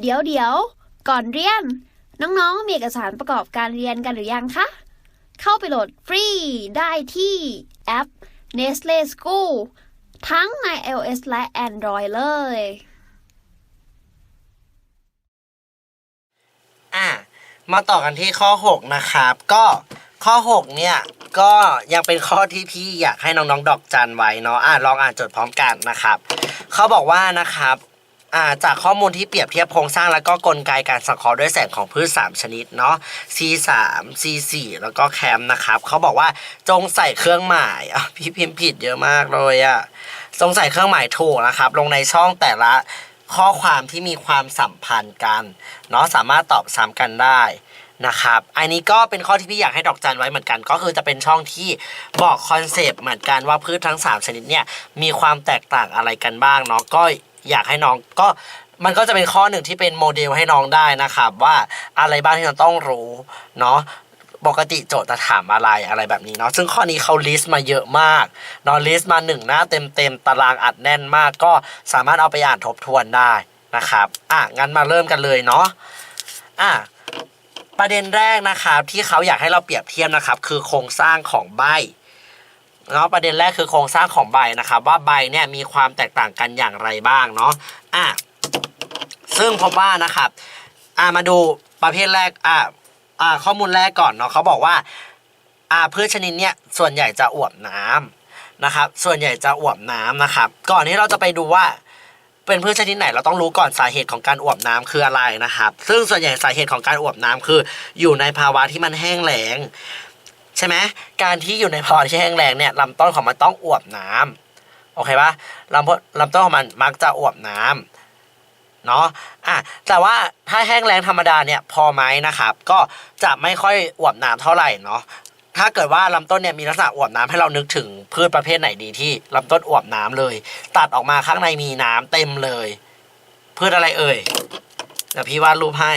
เดี๋ยวเดี๋ยว ก่อนเรียน น้องๆ มีเอกสารประกอบการเรียนกันหรือยังคะ เข้าไปโหลดฟรีได้ที่แอป Nestle School ทั้งใน iOS และ Android เลย อะ มาต่อกันที่ข้อ 6 นะครับ ก็ข้อ 6 เนี่ย ก็ยังเป็นข้อที่พี่อยากให้น้องๆ ดอกจันไว้เนาะ อะ ลองอ่านจดพร้อมกันนะครับ เขาบอกว่านะครับ จากข้อมูลที่เปรียบเทียบโครงสร้างแล้วก็กลไกการสังเคราะห์ด้วยแสงของพืช 3 ชนิดเนาะ C3 C4 แล้วก็แคมนะครับเขาบอกว่าจงใส่เครื่องหมายพี่พิมพ์ผิดเยอะมากเลยอะจงใส่เครื่องหมายถูกนะครับ ลงในช่องแต่ละข้อความที่มีความสัมพันธ์กันเนาะสามารถตอบซ้ำกันได้นะครับ อันนี้ก็เป็นข้อที่พี่อยากให้ดอกจันไว้เหมือนกัน ก็คือจะเป็นช่องที่บอกคอนเซปต์เหมือนกันว่าพืชทั้ง 3 ชนิดเนี่ยมีความแตกต่างอะไรกันบ้างเนาะก็ อยากให้น้องก็มันก็จะเป็นข้อหนึ่งที่เป็นโมเดลให้น้องได้นะครับ ว่าอะไรบ้างที่เราต้องรู้เนาะปกติโจทย์จะถามอะไรอะไรแบบนี้เนาะซึ่งข้อนี้เขาลิสต์มาเยอะมากเนาะลิสต์มาหนึ่งหน้าเต็มๆตารางอัดแน่นมาก ก็สามารถเอาไปอ่านทบทวนได้นะครับอะงั้นมาเริ่มกันเลยเนาะอะประเด็นแรกนะครับที่เขาอยากให้เราเปรียบเทียบนะครับ คือโครงสร้างของใบ เนาะประเด็นแรกคือโครงสร้างของใบนะครับ ว่าใบเนี่ยมีความแตกต่างกันอย่างไรบ้างเนาะอะซึ่งพบว่านะครับอะมาดูประเภทแรกอะอะข้อมูลแรกก่อนเนาะเขาบอกว่าอะพืชชนิดเนี้ยส่วนใหญ่จะอวบน้ำนะครับ ส่วนใหญ่จะอวบน้ำนะครับ ก่อนที่เราจะไปดูว่าเป็นพืชชนิดไหนเราต้องรู้ก่อนสาเหตุของการอวบน้ำคืออะไรนะครับ ซึ่งส่วนใหญ่สาเหตุของการอวบน้ำคือ อยู่ในภาวะที่มันแห้งแล้ง ใช่ไหมการที่อยู่ในภาวะที่แห้งแล้งเนี่ยลำต้นของมันต้องอวบน้ำโอเคปะลำลำต้นของมันมักจะอวบน้ำเนาะอะแต่ว่าถ้าแห้งแล้งธรรมดาเนี่ยพอไหมนะครับ ก็จะไม่ค่อยอวบน้ำเท่าไหร่เนาะถ้าเกิดว่าลำต้นเนี่ยมีลักษณะอวบน้ำให้เรานึกถึงพืชประเภทไหนดีที่ลำต้นอวบน้ำเลย ตัดออกมาข้างในมีน้ำเต็มเลย พืชอะไรเอ่ยเดี๋ยวพี่วาดรูปให้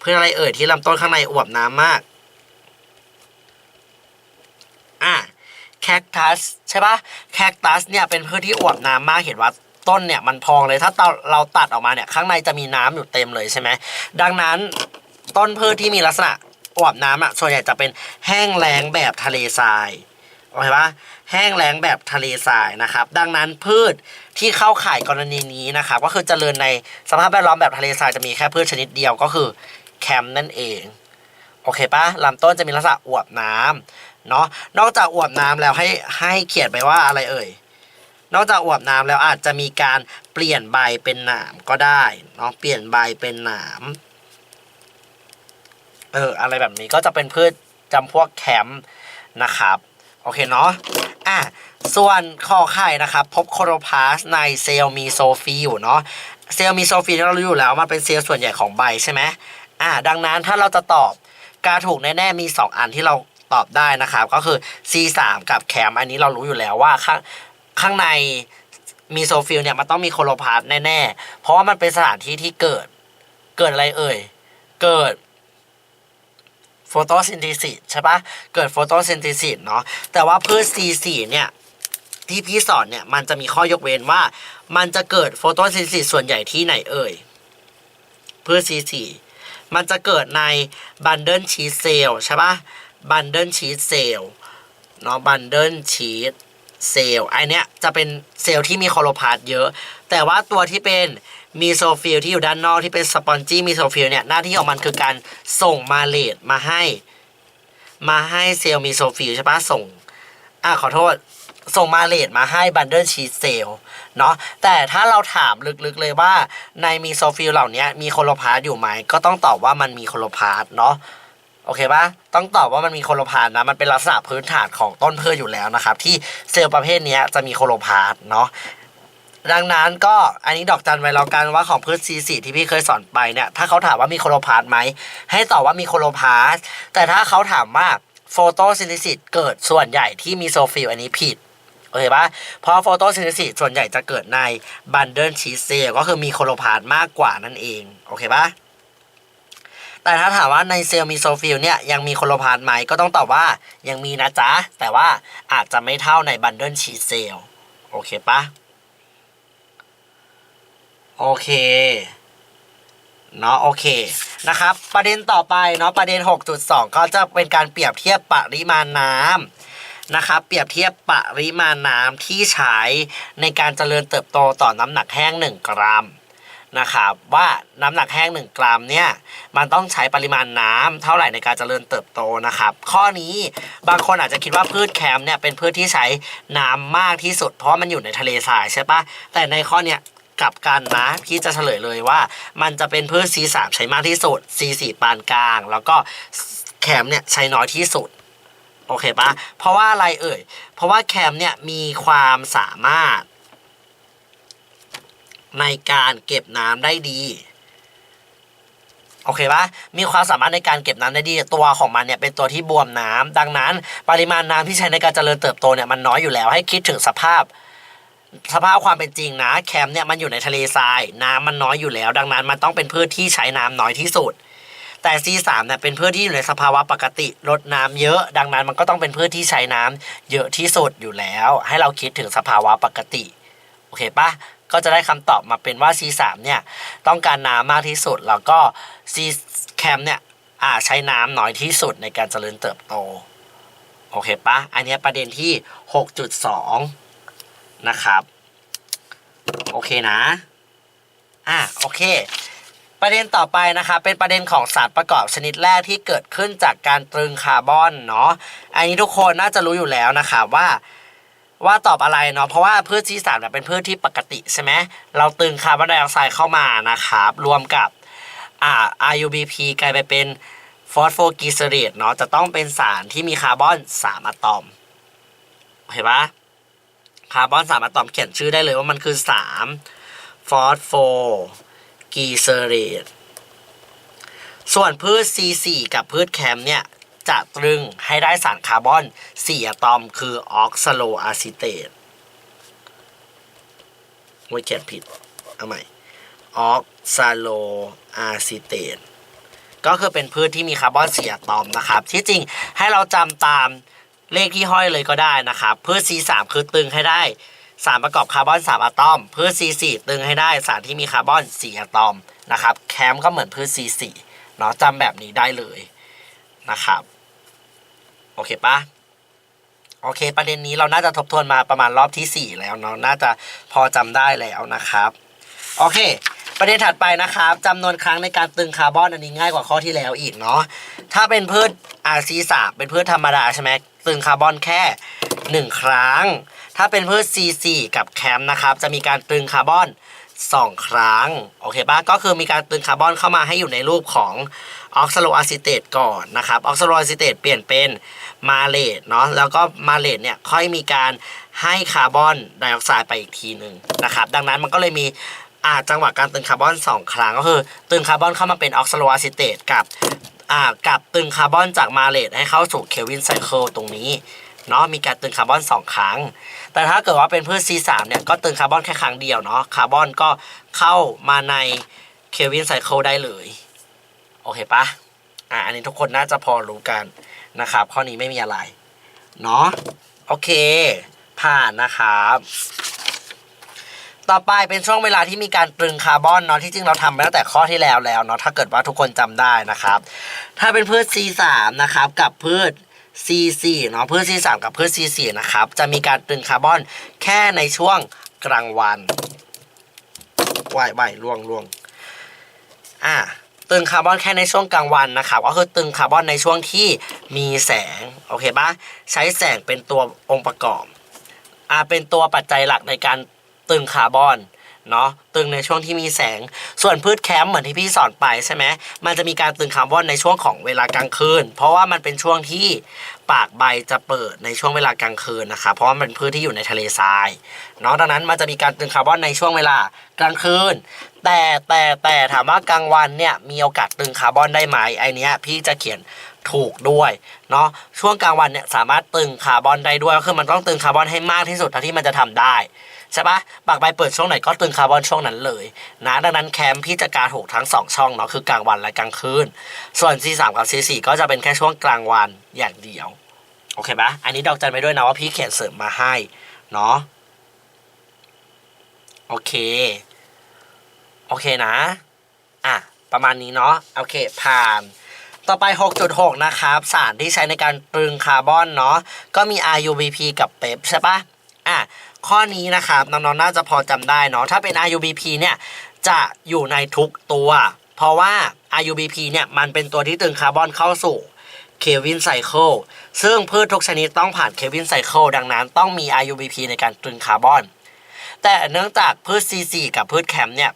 พืชอะไรเอ่ยที่ลำต้นข้างในอวบน้ำมาก อะ แคคตัสใช่ปะแคคตัสเนี่ยเป็นพืชที่อวบน้ำมากเห็นว่าต้นเนี่ยมันพองเลยถ้าเราตัดออกมาเนี่ยข้างในจะมีน้ำอยู่เต็มเลยใช่ไหมดังนั้นต้นพืชที่มีลักษณะอวบน้ำอะส่วนใหญ่จะเป็นแห้งแล้งแบบทะเลทรายโอเคปะแห้งแล้งแบบทะเลทรายนะครับ ดังนั้นพืชที่เข้าข่ายกรณีนี้นะครับก็คือเจริญในสภาพแวดล้อมแบบทะเลทรายจะมีแค่พืชชนิดเดียวก็คือแคมนั่นเองโอเคปะลำต้นจะมีลักษณะอวบน้ำ เนาะนอกจากอวบน้ำแล้วให้ให้เขียนไปว่าอะไรเอ่ยนอกจากอวบน้ำแล้วอาจจะมีการเปลี่ยนใบเป็นหนามก็ได้เนาะเปลี่ยนใบเป็นหนามเอออะไรแบบนี้ก็จะเป็นพืชจำพวกแคมป์นะครับโอเคเนาะอะส่วนคอไข่นะครับพบโคโรพาสในเซลล์มีโซฟีอยู่เนาะเซลล์มีโซฟีเรารู้อยู่แล้วมันเป็นเซลล์ส่วนใหญ่ของใบใช่ไหมอะดังนั้นถ้าเราจะตอบการถูกแน่ๆมี 2 อันที่เรา ตอบได้นะครับก็คือ C3 กับแคมอันนี้เรารู้อยู่แล้วว่าข้างข้างในมีโซฟิลเนี่ยมันต้องมีโคโรพาสแน่ๆ เพราะว่ามันเป็นสถานที่ที่เกิดเกิดอะไรเอ่ย เกิดโฟโตซินเทซิสใช่ปะเกิดโฟโตซินเทซิสเนาะแต่ว่าพืช C4 เนี่ยที่พี่สอนเนี่ยมันจะมีข้อยกเว้นว่า มันจะเกิดโฟโตซินเทซิสส่วนใหญ่ที่ไหนเอ่ยพืช C4 มันจะเกิดในบันเดิลชีเซลใช่ปะ บันเดิลชีสเซลเนาะบันเดิลชีสเซลไอเนี้ยจะเป็นเซลที่มีโคโลพาสเยอะ แต่ว่าตัวที่เป็นมีโซฟิลที่อยู่ด้านนอกที่เป็นสปอนจี้มีโซฟิลเนี่ยหน้าที่ของมันคือการส่งมาเลดมาให้ มาให้เซลมีโซฟิลใช่ปะส่งอะขอโทษส่งมาเลดมาให้บันเดิลชีสเซลเนาะแต่ถ้าเราถามลึกๆเลยว่าในมีโซฟิลเหล่านี้มีโคโลพาสอยู่ไหม ก็ต้องตอบว่ามันมีโคโลพาสเนาะ โอเคปะต้องตอบว่ามันมีโคโลพาสนะ มันเป็นลักษณะพื้นฐานของต้นพืชอยู่แล้วนะครับ ที่เซลล์ประเภทนี้จะมีโคโลพาสเนาะดังนั้นก็อันนี้ดอกจันไว้แล้วกันว่าของพืชซีสีที่พี่เคยสอนไปเนี่ย ถ้าเขาถามว่ามีโคโลพาสไหม ให้ตอบว่ามีโคโลพาสแต่ถ้าเขาถามว่าโฟโตซินเทซิสเกิดส่วนใหญ่ที่มีโซฟิลอันนี้ผิดโอเคปะเพราะโฟโตซินเทซิสส่วนใหญ่จะเกิดในบันเดิลชีสเซลก็คือมีโคโลพาสมากกว่านั่นเอง โอเคปะ แต่ถ้าถามว่าในเซลล์มีโซฟิลเนี่ยยังมีโคโลพาสไหมก็ต้องตอบว่ายังมีนะจ๊ะ แต่ว่าอาจจะไม่เท่าในบันเดิลชีเซลโอเคปะโอเคเนาะโอเคนะครับ ประเด็นต่อไปเนาะประเด็น 6.2 ก็จะเป็นการเปรียบเทียบปริมาณน้ำนะครับ เปรียบเทียบปริมาณน้ำที่ใช้ในการเจริญเติบโตต่อน้ำหนักแห้ง 1 กรัม นะครับว่าน้ำหนักแห้ง 1 กรัมเนี่ยมันต้องใช้ปริมาณน้ำเท่าไหร่ในการเจริญเติบโตนะครับ ข้อนี้บางคนอาจจะคิดว่าพืชแคมเนี่ยเป็นพืชที่ใช้น้ำมากที่สุด เพราะมันอยู่ในทะเลทรายใช่ปะแต่ในข้อเนี้ยกลับกันนะพี่จะเฉลยเลยว่า มันจะเป็นพืช C3 ใช้มากที่สุด C4 ปานกลาง แล้วก็แคมเนี่ยใช้น้อยที่สุดโอเคปะเพราะว่าอะไรเอ่ย เพราะว่าแคมเนี่ยมีความสามารถ ในการเก็บน้ำได้ดีโอเคปะมีความสามารถในการเก็บน้ำได้ดี ตัวของมันเนี่ยเป็นตัวที่บวมน้ำดังนั้น ปริมาณน้ำที่ใช้ในการเจริญเติบโตเนี่ยมันน้อยอยู่แล้วให้คิดถึงสภาพ สภาพความเป็นจริงนะ แคมเนี่ยมันอยู่ในทะเลทราย น้ำมันน้อยอยู่แล้ว ดังนั้นมันต้องเป็นพืชที่ใช้น้ำน้อยที่สุด แต่ C3 เนี่ยเป็นพืชที่อยู่ในสภาวะปกติลดน้ำเยอะ ดังนั้นมันก็ต้องเป็นพืชที่ใช้น้ำเยอะที่สุดอยู่แล้ว ให้เราคิดถึงสภาวะปกติโอเคปะ ก็จะได้คำตอบมาเป็นว่า C3 เนี่ยต้องการน้ำมากที่สุด แล้วก็ C แคมเนี่ยอ่าใช้น้ำน้อยที่สุดในการเจริญเติบโต โอเคปะอันนี้ประเด็นที่ 6.2 นะครับ โอเคนะ อะโอเค ประเด็นต่อไปนะคะเป็นประเด็นของสารประกอบชนิดแรกที่เกิดขึ้นจากการตรึงคาร์บอนเนาะ อันนี้ทุกคนน่าจะรู้อยู่แล้วนะคะว่า ว่าตอบอะไรเนาะเพราะว่าพืชที่สามเนี่ยเป็นพืชที่ปกติใช่ไหมเราตึงคาร์บอนไดออกไซด์เข้ามานะครับรวมกับอ่า RUBP กลายไปเป็นฟอสโฟกีเซเรตเนาะจะต้องเป็นสารที่มีคาร์บอนสามอะตอมเห็นปะคาร์บอนสามอะตอมเขียนชื่อได้เลยว่ามันคือสามฟอสโฟกีเซเรตส่วนพืช C4 กับพืชแคมเนี่ย จะตรึงให้ได้สารคาร์บอน4อะตอมคือออกซาโลอะซิเตตไม่เขียนผิด เอาใหม่ ออกซาโลอะซิเตตก็คือเป็นพืชที่มีคาร์บอน4อะตอมนะครับ ที่จริงให้เราจำตามเลขที่ห้อยเลยก็ได้นะครับ พืช C3 คือตึงให้ได้สารประกอบคาร์บอน3อะตอม พืช C4 ตึงให้ได้สารที่มีคาร์บอน4อะตอมนะครับ แคมก็เหมือนพืช C4 เนาะจำแบบนี้ได้เลยนะครับ โอเคปะโอเค ประเด็นนี้เราน่าจะทบทวนมาประมาณรอบที่ 4 แล้วเนาะน่าจะพอจำได้แล้วนะครับ โอเค ประเด็นถัดไปนะครับจำนวนครั้งในการตึงคาร์บอนอันนี้ง่ายกว่าข้อที่แล้วอีกเนาะถ้าเป็นพืช RC3 เป็นพืชธรรมดาใช่ไหมตึงคาร์บอนแค่ 1 ครั้ง ถ้าเป็นพืช C4 กับแคมนะครับจะมีการตึงคาร์บอน 2 ครั้ง โอเคปะก็คือมีการตึงคาร์บอนเข้ามาให้อยู่ในรูปของออกซาโลอะซิเตตก่อนนะครับออกซาโลอะซิเตตเปลี่ยนเป็นมาเลตเนาะแล้วก็มาเลตเนี่ยค่อยมีการให้คาร์บอนไดออกไซด์ไปอีกทีหนึ่งนะครับดังนั้นมันก็เลยมีอาจังหวะการตึงคาร์บอน 2 ครั้งก็คือ ตึงคาร์บอนเข้ามาเป็นออกซาโลอะซิเตตกับอ่ากับตึงคาร์บอนจากมาเลตให้เข้าสู่เควินไซเคิลตรงนี้ เนาะมีการตึงคาร์บอน 2 ครั้ง แต่ถ้าเกิดว่าเป็นพืช C3 เนี่ยก็ตึงคาร์บอนแค่ครั้งเดียวเนาะคาร์บอนก็เข้ามาในเคลวินไซเคิลได้เลย โอเคปะอะอันนี้ทุกคนน่าจะพอรู้กันนะครับ ข้อนี้ไม่มีอะไร เนาะโอเค ผ่านนะครับต่อไปเป็นช่วงเวลาที่มีการตรึงคาร์บอนเนาะที่จริงเราทำไปตั้งแต่ข้อที่แล้วแล้วเนาะถ้าเกิดว่าทุกคนจำได้นะครับ ถ้าเป็นพืช C3 นะครับกับพืช C4 เนาะเพืช C3 กับเพืช C4 นะครับ จะมีการตรึงคาร์บอนแค่ในช่วงกลางวันว่ายว่ายล่วงล่วงอ่าตึงคาร์บอนแค่ในช่วงกลางวันนะครับก็คือตึงคาร์บอนในช่วงที่มีแสงโอเคปะใช้แสงเป็นตัวองค์ประกอบอ่าเป็นตัวปัจจัยหลักในการตึงคาร์บอน เนาะตึงในช่วงที่มีแสง ส่วนพืชแคมป์เหมือนที่พี่สอนไปใช่ไหมมันจะมีการตึงคาร์บอนในช่วงของเวลากลางคืน เพราะว่ามันเป็นช่วงที่ปากใบจะเปิดในช่วงเวลากลางคืนนะครับเพราะว่ามันเป็นพืชที่อยู่ในทะเลทรายเนาะดังนั้นมันจะมีการตึงคาร์บอนในช่วงเวลากลางคืน แต่แต่แต่ถามว่ากลางวันเนี่ยมีโอกาสตึงคาร์บอนได้ไหมไอเนี้ยพี่จะเขียนถูกด้วยเนาะช่วงกลางวันเนี่ยสามารถตึงคาร์บอนได้ด้วยก็คือมันต้องตึงคาร์บอนให้มากที่สุดเท่าที่มันจะทำได้ ใช่ปะปากใบเปิดช่วงไหนก็ตึงคาร์บอนช่วงนั้นเลยนะดังนั้นแคมพี่จะการถูกทั้งสองช่องเนาะคือกลางวันและกลางคืน ส่วน C3 กับ C4 ก็จะเป็นแค่ช่วงกลางวันอย่างเดียวโอเคปะอันนี้ดอกจันไปด้วยนะว่าพี่เขียนเสริมมาให้เนาะโอเค โอเคนะ อะ ประมาณนี้เนาะโอเค ผ่านต่อไป 6.6 นะครับ สารที่ใช้ในการตรึงคาร์บอนเนาะก็มี RUBP กับเปปใช่ปะอะ ข้อนี้นะครับน้องๆน่าจะพอจำได้เนาะถ้าเป็น RUBP เนี่ยจะอยู่ในทุกตัว เพราะว่า RUBP เนี่ยมันเป็นตัวที่ตรึงคาร์บอนเข้าสู่เควินไซเคิลซึ่งพืชทุกชนิดต้องผ่านเควินไซเคิลดังนั้นต้องมี RUBP ในการตรึงคาร์บอน แต่เนื่องจากพืช C4 กับพืชแคมเนี่ย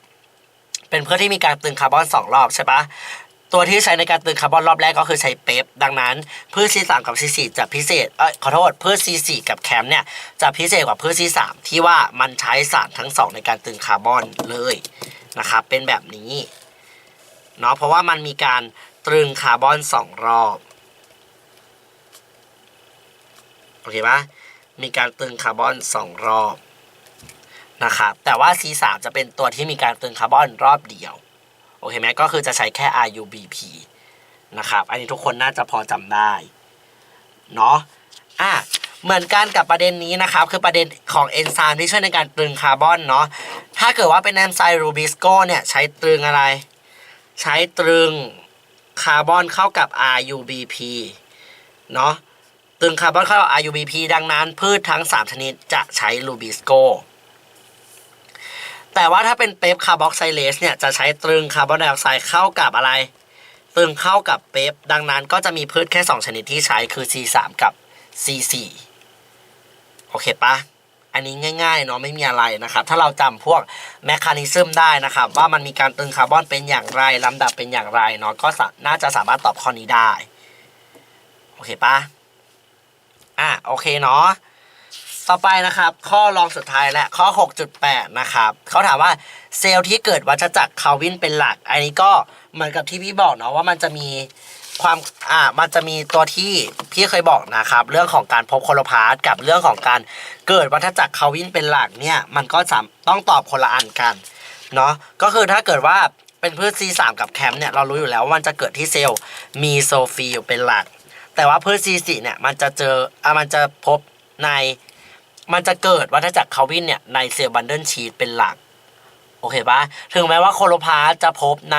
เป็นพืชที่มีการตรึงคาร์บอนสองรอบใช่ปะ ตัวที่ใช้ในการตึงคาร์บอนรอบแรกก็คือใช้เปปดังนั้น พืช C3 กับ C4 จะพิเศษเอ้ยขอโทษพืช C4 กับแคมเนี่ยจะพิเศษกว่าพืช C3 ที่ว่ามันใช้สารทั้งสองในการตึงคาร์บอนเลยนะครับเป็นแบบนี้เนาะเพราะว่ามันมีการตรึงคาร์บอนสองรอบโอเคปะมีการตึงคาร์บอนสองรอบนะครับแต่ว่า C3 จะเป็นตัวที่มีการตึงคาร์บอนรอบเดียว โอเคไหมก็คือจะใช้แค่ RUBP นะครับ อันนี้ทุกคนน่าจะพอจำได้ เนาะอะเหมือนกันกับประเด็นนี้นะครับ คือประเด็นของเอนไซม์ที่ช่วยในการตรึงคาร์บอนเนาะถ้าเกิดว่าเป็นเอนไซม์รูบิสโกเนี่ยใช้ตรึงอะไร ใช้ตรึงคาร์บอนเข้ากับ RUBP เนาะตรึงคาร์บอนเข้ากับ RUBP ดังนั้นพืชทั้ง 3 ชนิดจะใช้รูบิสโก แต่ว่าถ้าเป็นเปปคาร์บอกไซเลสเนี่ยจะใช้ตรึงคาร์บอนไดออกไซด์เข้ากับอะไร ตรึงเข้ากับเปปดังนั้นก็จะมีพืชแค่ 2 ชนิดที่ใช้คือ C3 กับ C4 โอเคปะอันนี้ง่ายๆเนาะไม่มีอะไรนะครับ ถ้าเราจำพวกแมคานิซึมได้นะครับ ว่ามันมีการตรึงคาร์บอนเป็นอย่างไรลำดับเป็นอย่างไรเนาะก็น่าจะสามารถตอบข้อนี้ได้ โอเคปะอะโอเคเนาะ ต่อไปนะครับ ข้อรองสุดท้ายและข้อ 6.8 นะครับเขาถามว่าเซลล์ที่เกิดวัฏจักรคาร์วินเป็นหลัก อันนี้ก็เหมือนกับที่พี่บอกเนาะว่ามันจะมีความอ่ามันจะมีตัวที่พี่เคยบอกนะครับ เรื่องของการพบโคโลพาสกับเรื่องของการเกิดวัฏจักรคาร์วินเป็นหลักเนี่ยมันก็สามต้องตอบคนละอันกันเนาะก็คือถ้าเกิดว่าเป็นพืช C3 กับแคมเนี่ยเรารู้อยู่แล้วว่ามันจะเกิดที่เซลล์มีโซฟิลเป็นหลัก แต่ว่าพืช C4 เนี่ยมันจะเจออะมันจะพบใน มันจะเกิดวัฏจักรคาวินเนี่ยในเซลล์บันเดิลชีตเป็นหลัก โอเคปะถึงแม้ว่าโคโลพาสจะพบใน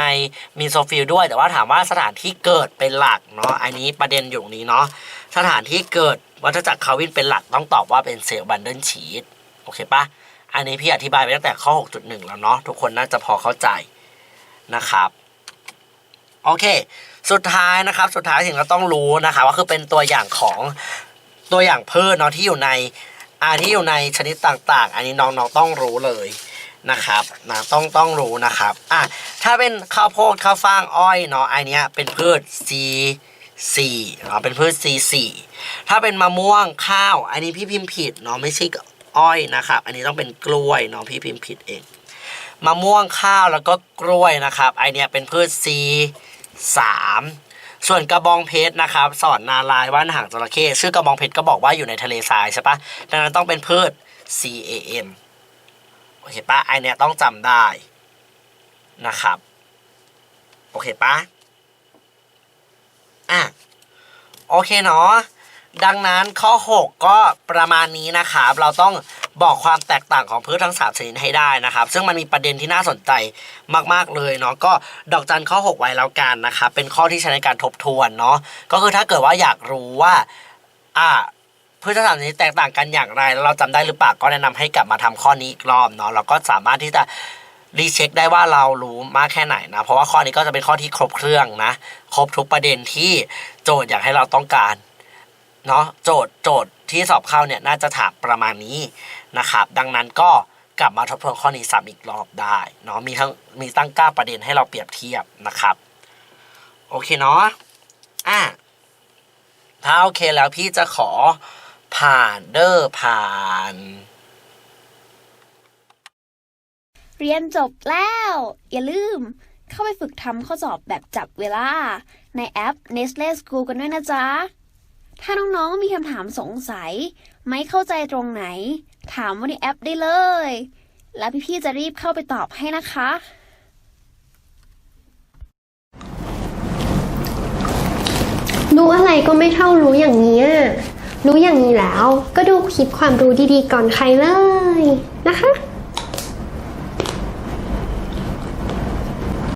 มีโซฟิลด้วย แต่ว่าถามว่าสถานที่เกิดเป็นหลักเนาะอันนี้ประเด็นอยู่ตรงนี้เนาะสถานที่เกิดวัฏจักรคาวินเป็นหลักต้องตอบว่าเป็นเซลล์บันเดิลชีตโอเคปะอันนี้พี่อธิบายไปตั้งแต่ข้อ 6.1 แล้วเนาะทุกคนน่าจะพอเข้าใจนะครับโอเค สุดท้ายนะครับ สุดท้ายสิ่งเราต้องรู้นะครับว่าคือเป็นตัวอย่างของตัวอย่างพืชเนาะที่อยู่ใน อาที่อยู่ในชนิดต่างๆ อันนี้น้องๆต้องรู้เลยนะครับนะต้องต้องรู้นะครับอะถ้าเป็นข้าวโพดข้าวฟ่างอ้อยเนาะอันเนี้ยเป็นพืช C 4เนาะเป็นพืช C 4ถ้าเป็นมะม่วงข้าว อันนี้พี่พิมพ์ผิดเนาะไม่ใช่อ้อยนะครับ อันนี้ต้องเป็นกล้วยเนาะพี่พิมพ์ผิดเองมะม่วงข้าวแล้วก็กล้วยนะครับไอเนี้ยเป็นพืช C 3 ส่วนกระบองเพชรนะครับสอนนาลายว่านหางจระเข้ชื่อกระบองเพชรก็บอกว่าอยู่ในทะเลทรายใช่ปะดังนั้นต้องเป็นพืช C A M โอเคปะไอเนี้ยต้องจำได้นะครับ โอเคปะอะโอเคเนาะ ดังนั้นข้อ 6 ก็ประมาณนี้นะครับเราต้องบอกความแตกต่างของพืชทั้งสามชนิดให้ได้นะครับ ซึ่งมันมีประเด็นที่น่าสนใจมาก ๆ เลยเนาะก็ดอกจันข้อ 6 ไว้แล้วกันนะครับเป็นข้อที่ใช้ในการทบทวนเนาะก็คือถ้าเกิดว่าอยากรู้ว่าอ่าพืชทั้งสามชนิดแตกต่างกันอย่างไร เราจำได้หรือเปล่าก็แนะนำให้กลับมาทำข้อนี้อีกรอบเนาะเราก็สามารถที่จะรีเช็คได้ว่าเรารู้มากแค่ไหนนะ เพราะว่าข้อนี้ก็จะเป็นข้อที่ครบเครื่องนะ ครบทุกประเด็นที่โจทย์อยากให้เราต้องการ เนาะโจทย์โจทย์ที่สอบเข้าเนี่ยน่าจะถามประมาณนี้นะครับ ดังนั้นก็กลับมาทบทวนข้อนี้ซ้ำอีกรอบได้เนาะมีทั้งมีตั้งก้าประเด็นให้เราเปรียบเทียบนะครับ โอเคเนาะอะถ้าโอเคแล้วพี่จะขอผ่านเดอร์ผ่าน เรียนจบแล้ว อย่าลืมเข้าไปฝึกทำข้อสอบแบบจับเวลา ในแอป Nestle School กันด้วยนะจ๊ะ ถ้าน้องๆ มีคำถามสงสัย ไม่เข้าใจตรงไหน ถามว่าในแอปได้เลย แล้วพี่ๆ จะรีบเข้าไปตอบให้นะคะ รู้อะไรก็ไม่เท่ารู้อย่างนี้รู้อย่างนี้แล้ว ก็ดูคลิปความรู้ดีๆ ก่อนใครเลยนะคะ